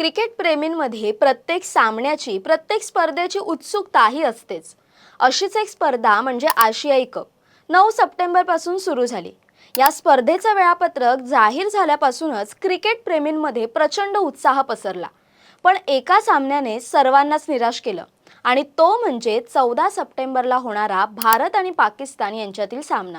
Cricket प्रेमींमध्ये प्रत्येक सामन्याची प्रत्येक स्पर्धेची उत्सुकताही असतेच. अशीच एक स्पर्धा म्हणजे आशियाई कप. नऊ सप्टेंबरपासून सुरू झाली. या स्पर्धेचं वेळापत्रक जाहीर झाल्यापासूनच क्रिकेट प्रेमींमध्ये प्रचंड उत्साह पसरला. पण एका सामन्याने सर्वांनाच निराश केलं आणि तो म्हणजे चौदा सप्टेंबरला होणारा भारत आणि पाकिस्तान यांच्यातील सामना.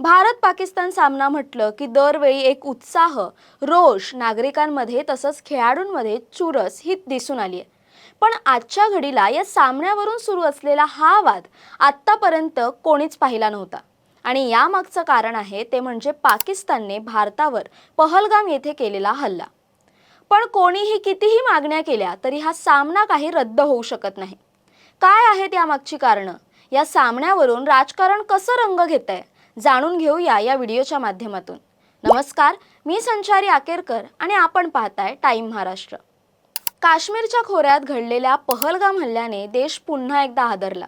भारत पाकिस्तान सामना म्हटलं की दरवेळी एक उत्साह रोष नागरिकांमध्ये तसंच खेळाडूंमध्ये चुरस ही दिसून आली आहे पण आजच्या घडीला या सामन्यावरून सुरू असलेला हा वाद आत्तापर्यंत कोणीच पाहिला नव्हता. आणि यामागचं कारण आहे ते म्हणजे पाकिस्तानने भारतावर पहलगाम येथे केलेला हल्ला. पण कोणीही कितीही मागण्या केल्या तरी हा सामना काही रद्द होऊ शकत नाही. काय आहेत यामागची कारणं? या सामन्यावरून राजकारण कसं रंग घेत आहे जाणून घेऊया या व्हिडिओच्या माध्यमातून. नमस्कार मी संचारी आकेरकर आणि आपण पाहताय टाईम महाराष्ट्र. काश्मीरच्या खोऱ्यात घडलेल्या पहलगाम हल्ल्याने देश पुन्हा एकदा हादरला.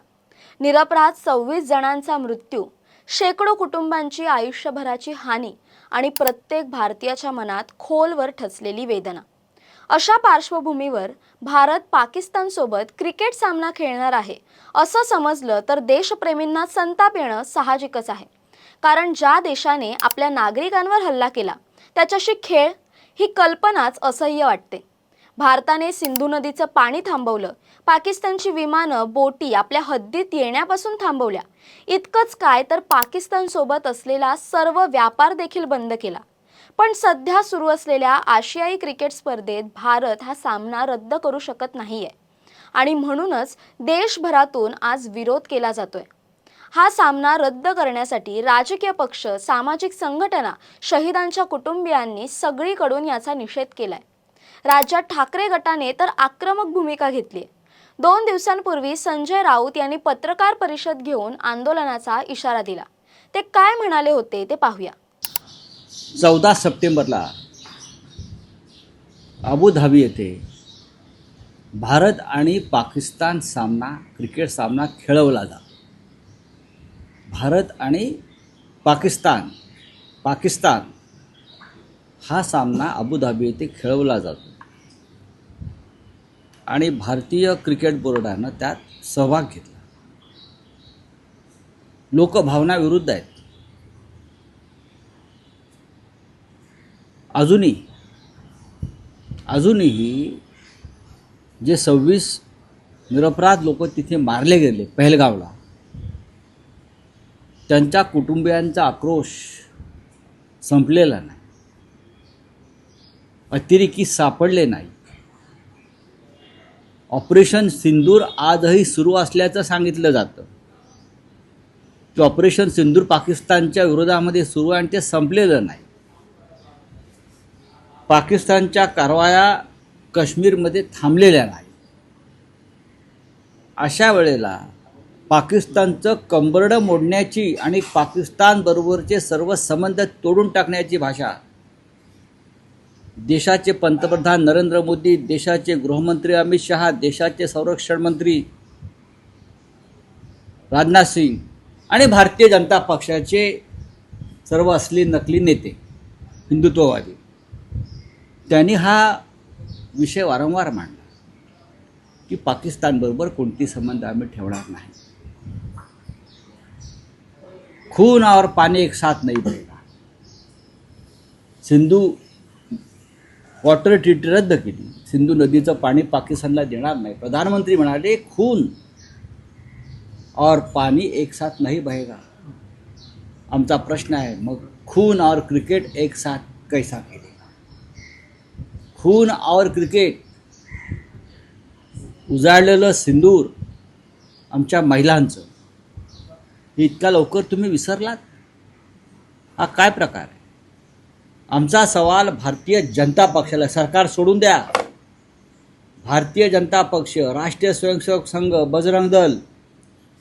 निरपराध सव्वीस जणांचा मृत्यू शेकडो कुटुंबांची आयुष्यभराची हानी आणि प्रत्येक भारतीयाच्या मनात खोलवर ठसलेली वेदना. अशा पार्श्वभूमीवर भारत पाकिस्तानसोबत क्रिकेट सामना खेळणार आहे असं समजलं तर देशप्रेमींना संताप येणं साहजिकच आहे. कारण ज्या देशाने आपल्या नागरिकांवर हल्ला केला त्याच्याशी खेळ ही कल्पनाच असह्य वाटते. भारताने सिंधू नदीचं पाणी थांबवलं पाकिस्तानची विमानं बोटी आपल्या हद्दीत येण्यापासून थांबवल्या. इतकंच काय तर पाकिस्तानसोबत असलेला सर्व व्यापार देखील बंद केला. पण सध्या सुरू असलेल्या आशियाई क्रिकेट स्पर्धेत भारत हा सामना रद्द करू शकत नाही आहे आणि म्हणूनच देशभरातून आज विरोध केला जातोय. हा सामना रद्द करण्यासाठी राजकीय पक्ष सामाजिक संघटना शहीदांच्या कुटुंबियांनी सगळीकडून याचा निषेध केलाय. राज्यात ठाकरे गटाने तर आक्रमक भूमिका घेतली दोन दिवसांपूर्वी संजय राऊत यांनी पत्रकार परिषद घेऊन आंदोलनाचा इशारा दिला. ते काय म्हणाले होते ते पाहूया. चौदा सप्टेंबरला अबुधाबी येथे भारत आणि पाकिस्तान सामना क्रिकेट सामना खेळवला जा भारत आणि पाकिस्तान पाकिस्तान हा सामना अबुधाबी येथे खेळवला जातो. आणि भारतीय क्रिकेट बोर्डानं त्यात सहभाग घेतला. लोकभावना विरुद्ध आहेत. अजूनही अजूनही जे सव्वीस निरपराध लोक तिथे मारले गेले पहलगावला त्यांच्या कुटुंबियांचा आक्रोश संपलेला नाही. अतिरेकी सापडले नाही. ऑपरेशन सिंदूर आजही सुरू असल्याचं सांगितलं जातं. की ऑपरेशन सिंदूर पाकिस्तानच्या विरोधामध्ये सुरू आहे आणि ते संपलेलं नाही. पाकिस्तानच्या कारवाया काश्मीरमध्ये थांबलेल्या नाही. अशा वेळेला पाकिस्तानचं कंबरडं मोडण्याची आणि पाकिस्तानबरोबरचे सर्व संबंध तोडून टाकण्याची भाषा. देशाचे पंतप्रधान नरेंद्र मोदी देशाचे गृहमंत्री अमित शहा देशाचे संरक्षण मंत्री राजनाथ सिंग आणि भारतीय जनता पक्षाचे सर्व असली नकली नेते हिंदुत्ववादी. त्यांनी हा विषय वारंवार मांडला की पाकिस्तानबरोबर कोणती संबंध आम्ही ठेवणार नाही. खून और पाणी एक साथ नाही बहेगा सिंधू वॉटर ट्रीटी रद्द केली. सिंधू नदीचं पाणी पाकिस्तानला देणार नाही. प्रधानमंत्री म्हणाले खून और पाणी एक साथ नाही बहेगा. आमचा प्रश्न आहे मग खून और क्रिकेट एक साथ कैसा खेळेगा खून और क्रिकेट उजाळलेलं सिंदूर आमच्या महिलांचं इतका लवकर तुम्ही विसरलात? हा काय प्रकार आहे? आमचा सवाल भारतीय जनता पक्षाला सरकार सोडून द्या. भारतीय जनता पक्ष राष्ट्रीय स्वयंसेवक संघ बजरंग दल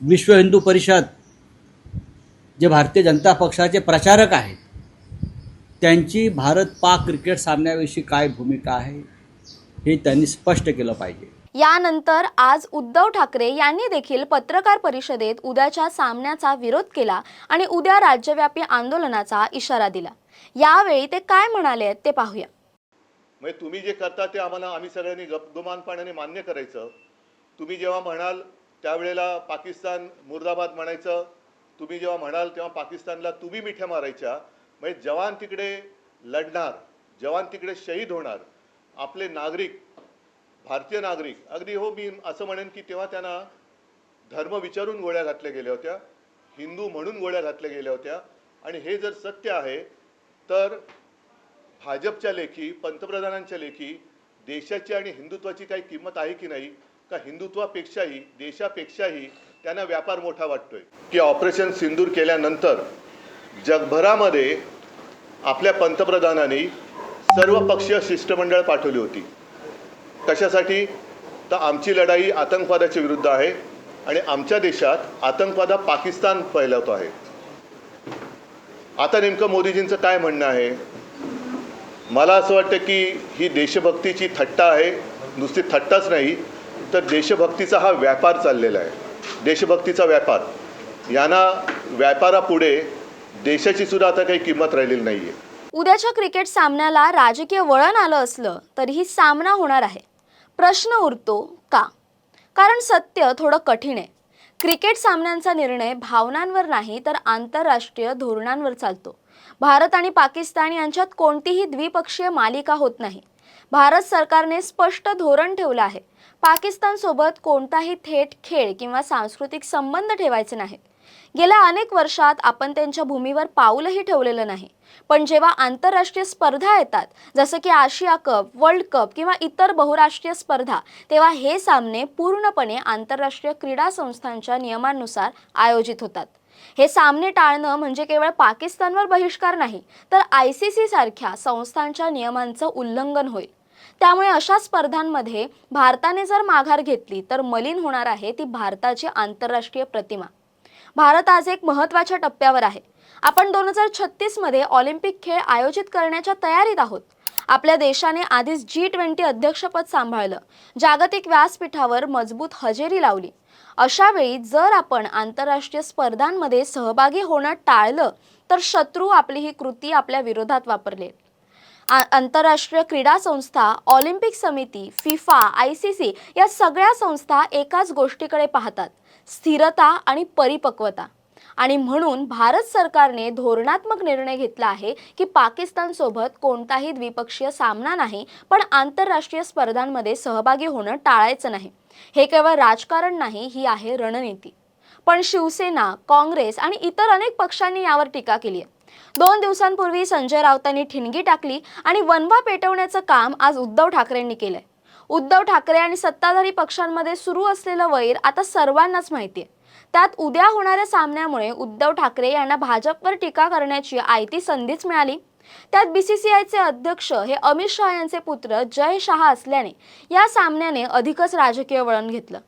विश्व हिंदू परिषद जे भारतीय जनता पक्षाचे प्रचारक आहेत त्यांची भारत पाक क्रिकेट सामन्याविषयी काय भूमिका आहे हे त्यांनी स्पष्ट केलं पाहिजे. यानंतर आज उद्धव ठाकरे यांनी देखील पत्रकार परिषदेत उद्याच्या सामन्याचा विरोध केला आणि उद्या राज्यव्यापी आंदोलनाचा इशारा दिला. यावेळी ते काय म्हणाले ते पाहूया. म्हणजे तुम्ही जे करता ते आम्हाला आम्ही सगळ्यांनी गपगुमानपणाने मान्य करायचं. तुम्ही जेव्हा म्हणाल त्यावेळेला पाकिस्तान मुर्दाबाद म्हणायचं. तुम्ही जेव्हा म्हणाल तेव्हा पाकिस्तानला तुम्ही मिठ्या मारायच्या. म्हणजे जवान तिकडे लढणार जवान तिकडे शहीद होणार. आपले नागरिक भारतीय नागरिक. अगदी हो मी असं म्हणेन की तेव्हा त्यांना धर्म विचारून गोळ्या घातल्या गेल्या होत्या हिंदू म्हणून गोळ्या घातल्या गेल्या होत्या. आणि हे जर सत्य आहे तर भाजपच्या लेखी पंतप्रधानांच्या लेखी देशाची आणि हिंदुत्वाची काही किंमत आहे की नाही का हिंदुत्वापेक्षाही देशापेक्षाही त्यांना व्यापार मोठा वाटतोय? की ऑपरेशन सिंदूर केल्यानंतर जगभरामध्ये आपल्या पंतप्रधानांनी सर्वपक्षीय शिष्टमंडळ पाठवली होती. कशासाठी? तर आमची लढाई आतंकवादाच्या विरुद्ध आहे आणि आमच्या देशात आतंकवाद हा पाकिस्तान फैलावतो आहे. आता नेमकं मोदीजींचं काय म्हणणं आहे? मला असं वाटतं की ही देशभक्तीची थट्टा आहे. नुसती थट्टाच नाही तर देशभक्तीचा हा व्यापार चाललेला आहे. देशभक्तीचा व्यापार. यांना व्यापारापुढे देशाची सुद्धा आता काही किंमत राहिलेली नाही आहे उद्याच्या क्रिकेट सामन्याला राजकीय वळण आलं असलं तरीही सामना होणार आहे. प्रश्न उरतो का? कारण सत्य थोडं कठीण आहे. क्रिकेट सामन्यांचा निर्णय भावनांवर नाही तर आंतरराष्ट्रीय धोरणांवर चालतो. भारत आणि पाकिस्तान यांच्यात कोणतीही द्विपक्षीय मालिका होत नाही. भारत सरकारने स्पष्ट धोरण ठेवलं आहे. पाकिस्तानसोबत कोणताही थेट खेळ किंवा सांस्कृतिक संबंध ठेवायचे नाहीत. गेल्या अनेक वर्षात आपण त्यांच्या भूमीवर पाऊलही ठेवलेलं नाही. पण जेव्हा आंतरराष्ट्रीय स्पर्धा येतात जसं की आशिया कप वर्ल्ड कप किंवा इतर बहुराष्ट्रीय स्पर्धा तेव्हा हे सामने पूर्णपणे आंतरराष्ट्रीय क्रीडा संस्थांच्या नियमांनुसार आयोजित होतात. हे सामने टाळणं म्हणजे केवळ पाकिस्तानवर बहिष्कार नाही तर आय सी सी सारख्या संस्थांच्या नियमांचं उल्लंघन होईल. त्यामुळे अशा स्पर्धांमध्ये भारताने जर माघार घेतली तर मलिन होणार आहे ती भारताची आंतरराष्ट्रीय प्रतिमा. भारत आज एक महत्त्वाच्या टप्प्यावर आहे. आपण दोन हजार छत्तीसमध्ये ऑलिम्पिक खेळ आयोजित करण्याच्या तयारीत आहोत. आपल्या देशाने आधीच जी ट्वेंटी अध्यक्षपद सांभाळलं. जागतिक व्यासपीठावर मजबूत हजेरी लावली. अशा वेळी जर आपण आंतरराष्ट्रीय स्पर्धांमध्ये सहभागी होणं टाळलं तर शत्रू आपली ही कृती आपल्या विरोधात वापरले. आ- आंतरराष्ट्रीय क्रीडा संस्था ऑलिम्पिक समिती फिफा आय सी सी या सगळ्या संस्था एकाच गोष्टीकडे पाहतात. स्थिरता आणि परिपक्वता. आणि म्हणून भारत सरकारने धोरणात्मक निर्णय घेतला आहे की पाकिस्तानसोबत कोणताही द्विपक्षीय सामना नाही पण आंतरराष्ट्रीय स्पर्धांमध्ये सहभागी होणं टाळायचं नाही. हे केवळ राजकारण नाही ही आहे रणनीती. पण शिवसेना काँग्रेस आणि इतर अनेक पक्षांनी यावर टीका केली आहे दोन दिवसांपूर्वी संजय राऊतांनी ठिणगी टाकली आणि वनवा पेटवण्याचं काम आज उद्धव ठाकरेंनी केलंय. उद्धव ठाकरे आणि सत्ताधारी पक्षांमध्ये सुरू असलेलं वैर आता सर्वांनाच माहिती आहे त्यात उद्या होणाऱ्या सामन्यामुळे उद्धव ठाकरे यांना भाजपवर टीका करण्याची आयती संधीच मिळाली. त्यात बीसीसीआयचे अध्यक्ष हे अमित शहा यांचे पुत्र जय शहा असल्याने या सामन्याने अधिकच राजकीय वळण घेतलं.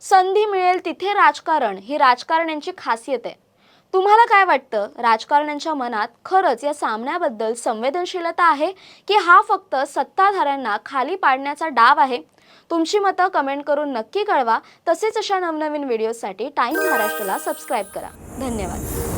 संधी मिळेल तिथे राजकारण ही राजकारण्यांची खासियत आहे. तुम्हाला काय वाटतं? राजकारण्यांच्या मनात खरंच या सामन्याबद्दल संवेदनशीलता आहे की हा फक्त सत्ताधाऱ्यांना खाली पाडण्याचा डाव आहे? तुमची मतं कमेंट करून नक्की कळवा. तसेच अशा नवनवीन व्हिडिओसाठी टाइम महाराष्ट्राला सबस्क्राईब करा. धन्यवाद.